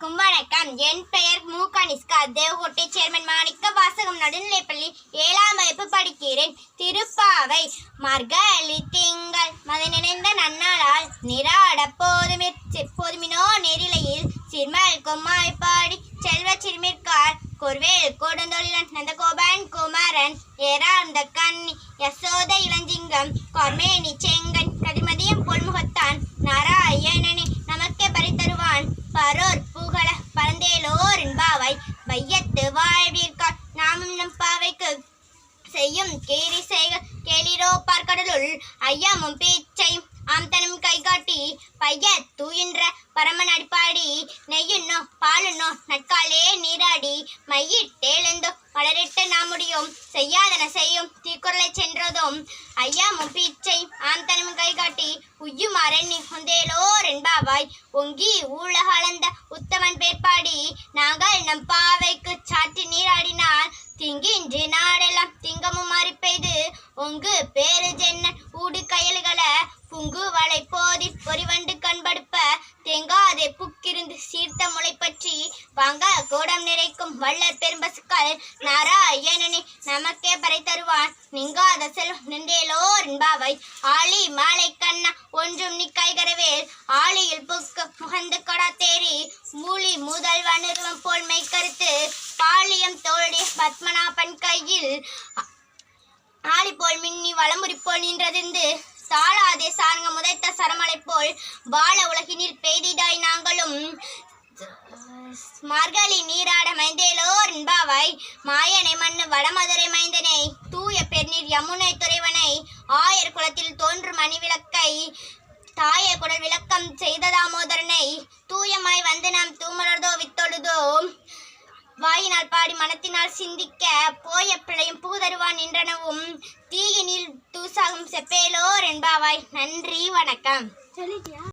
அனைவருக்கும் வணக்கம். என் பெயர் மு. கனிஷ்கா. தேவகோட்டை சேர்மன் மாணிக்க வாசகம் நடுநிலைப்பள்ளி ஏழாம் வகுப்பு படிக்கிறேன். திருப்பாவை மார்கழி திங்கள் மத நினைந்த நன்னாளால் நிராட போதுமி போதுமினோ நெறிலையில் சிறுமல் கொம்மாய் பாடி செல்வ சிறுமிற்கார் கொர்வேல் கொடுந்தொழிலன் நந்தகோபன் குமாரன் ஏறார்ந்த கன்னி யசோத இளஞ்சிங்கம் கொர்மேனி செங்கன் வையத்து நாமும் நம் பாவைக்கு செய்யும் கேலி செய்கள் கேளிரோ பார்க்கடலுள் ஐயமும் பீச்சையும் ஆம்தனும் கைகாட்டி பைய தூயின்ற பரமன் அடிப்பாடி நெய்யுண்ணோ பாலுண்ணோ நட்காலே நீராடி மையிட்டேழுந்தோ மலரிட்டு நாமுடியும் செய்யாதன செய்யும் தீக்குறளை சென்றதும் ஐயாமும் பீச்சை ஆம்தனும் கைகாட்டி உய்யுமாறன் நிகழ்ந்தேலோர் என்பாவாய் ஒங்கி ஊழக உத்தமன் பேர்பாடி நாங்கள் நம் பாவைக்கு சாற்றி நீராடினால் திங்கின்றி நாடெல்லாம் திங்கமும் மாறி பெய்து ஒங்கு பேரு ஜென்ன ஊடு கயல்களை புங்கு வளை போதி பொறிவண்டு கண்படுப்ப தேங்காதே புக்கிருந்து சீர்த்த முளை பற்றி வாங்க கோடம் நிறைக்கும் வள்ளற் பெரும்பசுக்கள் நாராயணனே நமக்கே பறை தருவான் நீங்காத செல்வம் நின்றேலோ என்பாவை ஆளி மாலை கண்ணா ஒன்றும் நீ கைகரவேல். ஆளியில் புக்கு முகந்து கொடா தேறி மூலி முதல் நிறுவம் போல் மெய்கருத்து பாலியம் தோழி பத்மநாபன் கையில் ஆளி போல் மின்னி வளமுறி போல் நின்றதிருந்து சாலாதே சார்ங்க முதைத்த சரமலை போல் வாழ உலகினில் பெய்திடாய் நாங்களும். மார்கழி நீராட மைந்தேலோ என்பாவாய் மாயனை மண்ணு வடமதுரை மைந்தனை தூய பெருநீர் யமுனை துறைவனை ஆயர் குலத்தில் தோன்றும் மணிவிளக்கை தாயை குடல் விளக்கம் செய்த தாமோதரனை தூயமாய் வந்து நாம் தூமலர்தோ வித்தொழுதோ? வாயினால் பாடி மனத்தினால் சிந்திக்க போய பிழையும் பூதருவான் நின்றனவும் தீயினில் தூசாகும் செப்பேலோர் என்பாவாய். நன்றி வணக்கம்.